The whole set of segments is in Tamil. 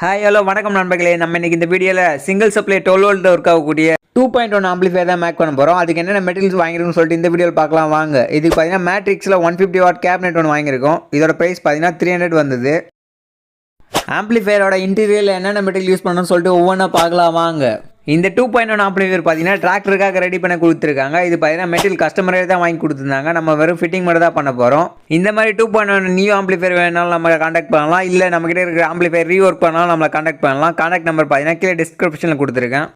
ஹாய் ஹலோ வணக்கம் நண்பர்களே. நம்ம இன்னைக்கு இந்த வீடியோவில் single supply twelve volt work ஆகக்கூடிய டூ பாயிண்ட் ஒன் ஆம்பிளிஃபையர் தான் மேக் பண்ண போகிறோம் அதுக்கு என்னென்ன மெட்டீரியல்ஸ் வாங்கிருக்குன்னு சொல்லிட்டு இந்த வீடியோவில் பார்க்கலாம் வாங்க. இதுக்கு பார்த்தீங்கன்னா மேட்ரிக்ஸில் ஒன் ஃபிஃப்டி வாட் கேபினெட் ஒன்று வாங்கியிருக்கோம். இதோட ப்ரைஸ் பார்த்தீங்கன்னா த்ரீ ஹண்ட்ரட் வந்தது. ஆம்பிளிஃபையரோட இன்டீரியரில் என்னென்ன மெட்டீரியல் யூஸ் பண்ணணும்னு சொல்லிட்டு ஒவ்வொன்றா பார்க்கலாம் வாங்க. இந்த டூ பாயிண்ட் ஒன் ஆம்ப்ளிஃபையர் பார்த்தீங்கன்னா டிராக்டருக்காக ரெடி பண்ண கொடுத்துருக்காங்க. இது பார்த்தீங்கன்னா மெட்டீரியல் கஸ்டமரே தான் வாங்கி கொடுத்துருந்தாங்க. நம்ம வெறும் ஃபிட்டிங் மட்டும் தான் பண்ண போகிறோம் இந்த மாதிரி two point one new amplifier வேணாலும் நம்ம காண்டாக்ட் பண்ணலாம். இல்லை நம்மகிட்ட இருக்கிற ஆம்ப்ளிஃபையர் ரீஒர்க் பண்ணாலும் நம்மளை காண்டாக்ட் பண்ணலாம். காண்டாக்ட் நம்பர் பார்த்தீங்கன்னா கீழே டிஸ்கிரிப்ஷனில் கொடுத்துருக்கேன்.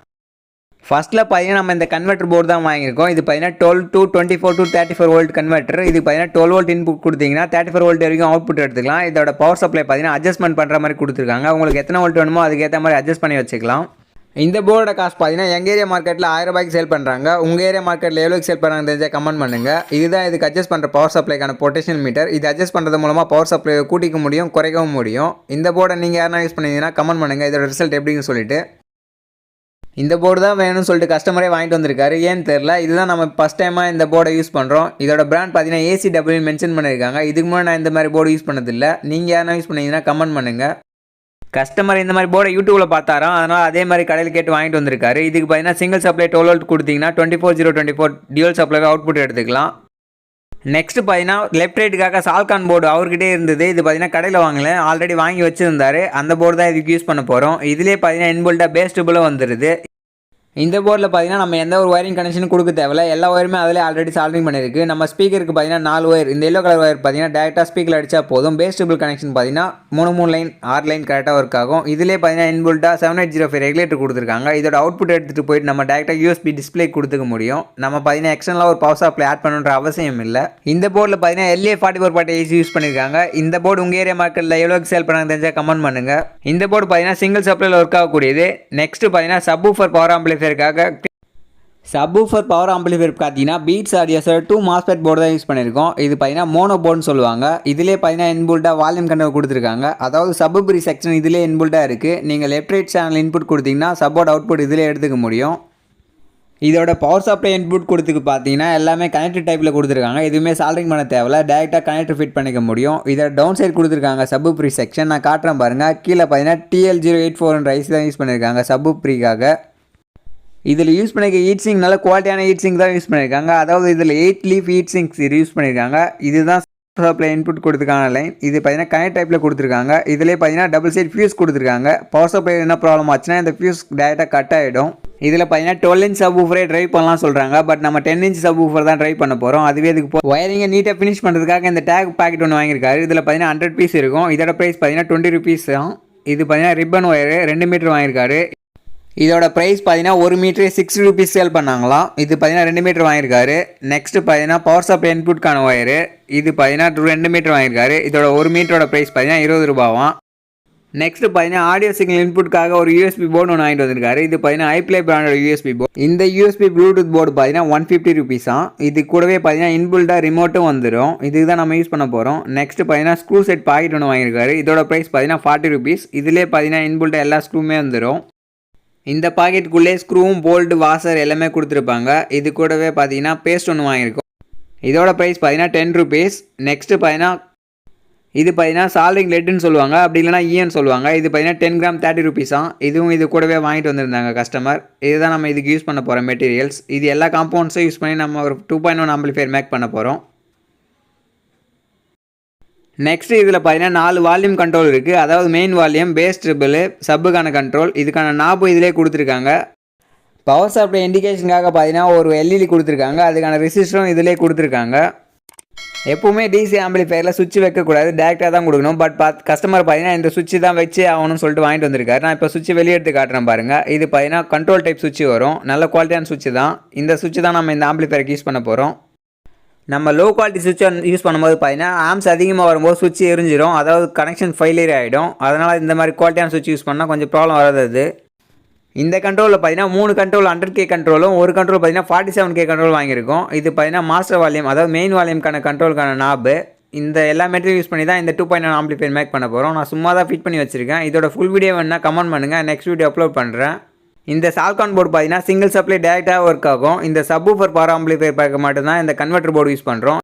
ஃபஸ்ட்டில் பார்த்தீங்கன்னா நம்ம இந்த கன்வெர்ட்டர் போர்டு தான் வாங்கியிருக்கோம். இது பார்த்தீங்கன்னா twelve to twenty four to thirty four volt converter இது பார்த்தீங்கன்னா டுவெல் வோல்ட் இன்புட் கொடுத்தீங்கன்னா தேர்ட்டி ஃபோர் வோல்ட் வரைக்கும் அவுட்புட் எடுத்துக்கலாம். இதோட பவர் சப்ளை பார்த்தீங்கன்னா அட்ஜஸ்ட்மெண்ட் பண்ணுற மாதிரி கொடுத்துருக்காங்க. உங்களுக்கு எத்தனை வோல்ட் வேணுமோ அதுக்கேற்ற மாதிரி அட்ஜஸ்ட் பண்ணி வச்சுக்கலாம். இந்த போர்டோட காசு பார்த்தீங்கன்னா எங்கள் ஏரியா மார்க்கெட்டில் ஆயிரம் ரூபாய்க்கு சேல் பண்ணுறாங்க உங்கள் ஏரியா மார்க்கெட்டில் எவ்வளோக்கு சேல் பண்ணுறாங்க தெரிஞ்சால் கமெண்ட் பண்ணுங்கள் இதுதான் இதுக்கு அட்ஜஸ்ட் பண்ணுற பவர் சப்ளைக்கான பொட்டேஷன் மீட்டர் இது அட்ஜஸ்ட் பண்ணுறது மூலமாக பவர் சப்ளை கூட்டிக்க முடியும் குறைக்கவும் முடியும். இந்த போர்டை நீங்கள் யாரா யூஸ் பண்ணீங்கன்னா கமெண்ட் பண்ணுங்கள் இதோட ரிசல்ட் எப்படின்னு சொல்லிட்டு. இந்த போர்டு தான் வேணும்னு சொல்லிட்டு கஸ்டமரே வாங்கிட்டு வந்திருக்காரு. ஏன்னு தெரில இதுதான் நம்ம ஃபஸ்ட் டைமாக இந்த போர்டை யூஸ் பண்ணுறோம் இதோட பிராண்ட் பார்த்தீங்கன்னா ஏசி டபிள்யூ மென்ஷன் பண்ணியிருக்காங்க இதுக்கு முன்னாடி நான் இந்த மாதிரி போர்டு யூஸ் பண்ணதில்லை. நீங்கள் யாரா யூஸ் பண்ணிங்கன்னா கமெண்ட் பண்ணுங்கள் கஸ்டமர் இந்த மாதிரி போர்டை யூடியூப்பில் பார்த்தாராம். அதனால் அதே மாதிரி கடையில் கேட்டு வாங்கிட்டு வந்திருக்காரு. இதுக்கு பார்த்தீங்கன்னா சிங்கிள் சப்ளை டுவெல் வோல்ட் கொடுத்தீங்கன்னா twenty four zero twenty four dual out output எடுத்துக்கலாம். நெக்ஸ்ட் பார்த்தீங்கன்னா லெஃப்ட் ரைட்டுக்காக சால்கான் போர்டு அவர்கிட்டே இருந்தது. இது பார்த்தீங்கன்னா கடையில் வாங்கல. ஆல்ரெடி வாங்கி வச்சுருந்தாரு. அந்த போர்டு தான் இதுக்கு யூஸ் பண்ண போகிறோம் இதுலேயே பார்த்தீங்கன்னா இன்புல்ட்டாக பேஸ்டபுளும் வந்துடுது இந்த போர்டில் பார்த்தீங்கன்னா நம்ம எந்த ஒரு ஒயரிங் கனெக்ஷனும் கொடுக்க தேவையில்ல. எல்லா ஒயருமே அதிலே ஆல்ரெடி சால்விங் பண்ணியிருக்கு நம்ம ஸ்பீக்கருக்கு பார்த்தீங்கன்னா நாலு ஒயர் இந்த எல்லோ கலர் ஒயர் பார்த்தீங்கன்னா டேரெக்டாக ஸ்பீக்கர் அடித்தா போதும். பேஸ்டபிள் கனெக்ஷன் பார்த்தீங்கன்னா மூணு மூணு லைன் ஆறு லைன் கரெக்டாக ஒர்க் ஆகும். இதிலே பார்த்தீங்கன்னா இன்புல்ட்டாக seven eight zero five regulator கொடுத்துருக்காங்க. இதோட அவுட்புட் எடுத்துகிட்டு போயிட்டு நம்ம டேரெக்டாக யூஎஸ்பி டிஸ்பிளே கொடுத்துக்க முடியும். நம்ம பார்த்தீங்கன்னா எக்ஸ்டர்னலாக ஒரு பவர் சப்ளை ஆட் பண்ணுன்ற அவசியம் இல்லை. இந்த போர்டில் பார்த்தீங்கன்னா LA forty four forty AC use பண்ணியிருக்காங்க இந்த போர்டு உங்கள் ஏரியா மார்க்கெட்டில் எவ்வளோக்கு சேல் பண்ணாங்க தெரிஞ்சால் கமெண்ட் பண்ணுங்கள் இந்த போர்டு பார்த்தீங்கன்னா சிங்கிள் சப்ளையில் ஒர்க் ஆகக்கூடியது. நெக்ஸ்ட் பார்த்தீங்கன்னா சப் சப்வூஃபர் பவர் ஆம்பிளிஃபையருக்காக சப்வூஃபர் பவர் ஆம்பிளிஃபையர் பார்த்தீங்கன்னா பீட்ஸ் ஆடியோஸில் டூ மாஸ்பெட் போர்டு தான் யூஸ் பண்ணியிருக்கோம். இது பார்த்தீங்கன்னா மோனோ போர்டுன்னு சொல்லுவாங்க. இதிலே பார்த்தீங்கன்னா இன்புல்ட்டாக வால்யூம் கண்ட்ரோல் கொடுத்துருக்காங்க. அதாவது சப்புபரி செக்ஷன் இதிலே இன்புல்ட்டாக இருக்குது நீங்கள் லெஃப்ட் ரைட் சேனல் இன்புட் கொடுத்தீங்கன்னா சப்போர்ட் அவுட்புட் இதிலே எடுத்துக்க முடியும். இதோட பவர் சப்ளை இன்புட் கொடுத்துக்கு பார்த்தீங்கன்னா எல்லாமே கனெக்டட் டைப்பில் கொடுத்துருக்காங்க. எதுவுமே சால்ரிங் பண்ண தேவையில்ல. டேரெக்டாக கனெக்டர் ஃபிட் பண்ணிக்க முடியும். இதோட டவுன் சைடு கொடுத்துருக்காங்க சப்பு ப்ரீ செக்ஷன் நான் காட்டுறேன் பாருங்கள் கீழே பார்த்தீங்கன்னா டிஎல் ஜீரோ எயிட் ஃபோர் ரைஸ் தான் யூஸ் பண்ணியிருக்காங்க சப்பு ப்ரீக்காக இதில் யூஸ் பண்ணிக்க ஹீட் சிங் நல்ல குவாலிட்டியான ஹீட் சிங் தான் யூஸ் பண்ணியிருக்காங்க. அதாவது இதில் எயிட் லீஃப் ஹீட் சிங்ஸ் இது யூஸ் பண்ணியிருக்காங்க. இதுதான் சப்ளை இன்புட் கொடுத்துருக்கான லைன் இது பார்த்தீங்கன்னா கனெக்ட் டைப்பில் கொடுத்துருக்காங்க. இதிலே பார்த்தீங்கன்னா டபுள் சைட் ஃபியூஸ் கொடுத்துருக்காங்க. பவர் சப்ளை என்ன ப்ராப்ளம் ஆச்சுன்னா இந்த ஃபியூஸ் டேரெக்டாக கட் ஆகிடும் இதில் பார்த்தீங்கன்னா டுவெல் இன்ச் சப் ஊஃபரே ட்ரை பண்ணலாம் சொல்கிறாங்க பட் நம்ம டென் இன்ச் சப் ஊஃபர் தான் ட்ரை பண்ண போகிறோம் அதுவே இதுக்கு போ ஒயரிங்கை நீட்டாக ஃபினிஷ் பண்ணுறதுக்காக இந்த டேக் பாக்கெட் ஒன்று வாங்கியிருக்காரு. இதில் பார்த்தீங்கன்னா ஹண்ட்ரட் பீஸ் இருக்கும். இதோட ப்ரைஸ் பார்த்தீங்கன்னா டுவெண்ட்டி ருபீஸ் தான். இது பார்த்தீங்கன்னா ரிப்பன் ஒயரு ரெண்டு மீட்டர் வாங்கியிருக்காரு. இதோட ப்ரைஸ் பார்த்தீங்கன்னா ஒரு மீட்ரு சிக்ஸ் ருபீஸ் சேல் பண்ணாங்களாம். இது பார்த்தீங்கன்னா ரெண்டு மீட்டர் வாங்கியிருக்காரு. நெக்ஸ்ட் பார்த்தீங்கன்னா பவர் சப்ளை இன்புட்கான ஒயரு இது பார்த்தீங்கன்னா ரெண்டு மீட்டர் வாங்கியிருக்காரு. இதோட ஒரு மீட்டரோட ப்ரைஸ் பார்த்தீங்கன்னா இருபது ரூபாவாம். நெக்ஸ்ட் பார்த்தீங்கன்னா ஆடியோ சிக்னல் இன்புட்காக ஒரு யூஎஸ்பி போர்டு ஒன்று வாங்கிட்டு வந்திருக்காரு. இது பார்த்தீங்கன்னா ஐப்ளே பிராண்டோட யூஎஸ்பி போர்டு இந்த யூஎஸ்பி ப்ளூடூத் போர்டு பார்த்தீங்கன்னா ஒன் ஃபிஃப்டி ருபீஸாம் இது கூடவே பார்த்தீங்கன்னா இன்புல்டாக ரிமோட்டும் வந்துடும் இதுக்கு தான் நம்ம யூஸ் பண்ண போகிறோம் நெக்ஸ்ட் பார்த்தீங்கன்னா ஸ்க்ரூ செட் பாக்கெட் ஒன்று வாங்கியிருக்காரு. இதோட ப்ரைஸ் பார்த்தீங்கன்னா ஃபார்ட்டி ருபீஸ் இதிலே பார்த்தீங்கன்னா இன்புல்டாக எல்லா ஸ்க்ரூமே வந்துடும் இந்த பாக்கெட்டுக்குள்ளே ஸ்க்ரூவும் போல்டு வாசர் எல்லாமே கொடுத்துருப்பாங்க. இது கூடவே பார்த்தீங்கன்னா பேஸ்ட் ஒன்று வாங்கியிருக்கோம். இதோட ப்ரைஸ் பார்த்தீங்கன்னா டென் ருபீஸ் நெக்ஸ்ட்டு பார்த்தீங்கன்னா இது பார்த்தீங்கன்னா சால்ரிங் லெட்டுன்னு சொல்லுவாங்க. அப்படி இல்லைனா ஈயன்னு சொல்லுவாங்க. இது பார்த்தீங்கன்னா டென் கிராம் தேர்ட்டி ருபீஸாம் இதுவும் இது கூடவே வாங்கிட்டு வந்திருந்தாங்க கஸ்டமர் இதுதான் நம்ம இதுக்கு யூஸ் பண்ண போகிற மெட்டீரியல்ஸ் இது எல்லா காம்பவுண்ட்ஸும் யூஸ் பண்ணி நம்ம ஒரு two point one amplifier make பண்ண போகிறோம் நெக்ஸ்ட் இதில் பார்த்தீங்கன்னா நாலு வால்யூம் கண்ட்ரோல் இருக்குது அதாவது மெயின் வால்யூம் பேஸ் ட்ரிபிள் சப்புக்கான கண்ட்ரோல் இதுக்கான நாப்பு இதிலே கொடுத்துருக்காங்க. பவர் சப்ளை இண்டிகேஷனுக்காக பார்த்தீங்கன்னா ஒரு எல்இடி கொடுத்துருக்காங்க. அதுக்கான ரெசிஸ்டரும் இதிலே கொடுத்துருக்காங்க. எப்பவுமே டிசி ஆம்பிளிஃபயரில் சுவிட்ச் வைக்கக்கூடாது. டேரெக்டாக தான் கொடுக்கணும். பட் பார்த்து கஸ்டமர் பார்த்தீங்கன்னா இந்த சுவிட்ச் தான் வச்சு ஆகணும்னு சொல்லிட்டு வாங்கிட்டு வந்திருக்காரு. நான் இப்போ சுவிட்ச் வெளியே எடுத்து காட்டுறேன் பாருங்கள் இது பார்த்தீங்கன்னா கண்ட்ரோல் டைப் சுவிட்ச் வரும். நல்ல குவாலிட்டியான சுவிட்ச் தான். இந்த சுவிட்ச் தான் நம்ம இந்த ஆம்பிளிஃபயருக்கு யூஸ் பண்ண போகிறோம் நம்ம லோ குவாலிட்டி சுவிட்சை யூஸ் பண்ணும்போது பார்த்தீங்கன்னா ஆம்ஸ் அதிகமாக வரும்போது சுவிட்ச் எரிஞ்சிடும் அதாவது கனெக்ஷன் ஃபெயிலியர் ஆகிடும் அதனால் இந்த மாதிரி குவாலிட்டியான சுவிட்ச் யூஸ் பண்ணால் கொஞ்சம் ப்ராப்ளம் வராது அது. இந்த கண்ட்ரோலில் பார்த்தீங்கன்னா மூணு கண்ட்ரோல் ஹண்ட்ரட் கே கண்ட்ரோலும் ஒரு கண்ட்ரோல் பார்த்தீங்கன்னா ஃபார்ட்டி செவன் கே கண்ட்ரோல் வாங்கியிருக்கோம். இது பார்த்தீங்கன்னா மாஸ்டர் வால்யூம் அதாவது மெயின் வால்யூம்க்கான கண்ட்ரோலுக்கான நாபு இந்த எல்லா மெட்டீரியல் யூஸ் பண்ணி தான் இந்த டூ பாயிண்ட் ஆம்பிளிஃபையர் மேக் பண்ண போகிறோம் நான் சும்மா தான் ஃபிட் பண்ணி வச்சிருக்கேன். இதோட ஃபுல் வீடியோ வேணா கமெண்ட் பண்ணுங்கள் நெக்ஸ்ட் வீடியோ அப்லோட் பண்ணுறேன் இந்த சால்கான் போர்டு பார்த்தீங்கன்னா சிங்கிள் சப்ளை டேரெக்டாக ஒர்க் ஆகும். இந்த சப்பூஃபர் பவர் ஆம்பிளிஃபை பார்க்க மட்டும்தான் இந்த கன்வெர்டர் போர்டு யூஸ் பண்ணுறோம்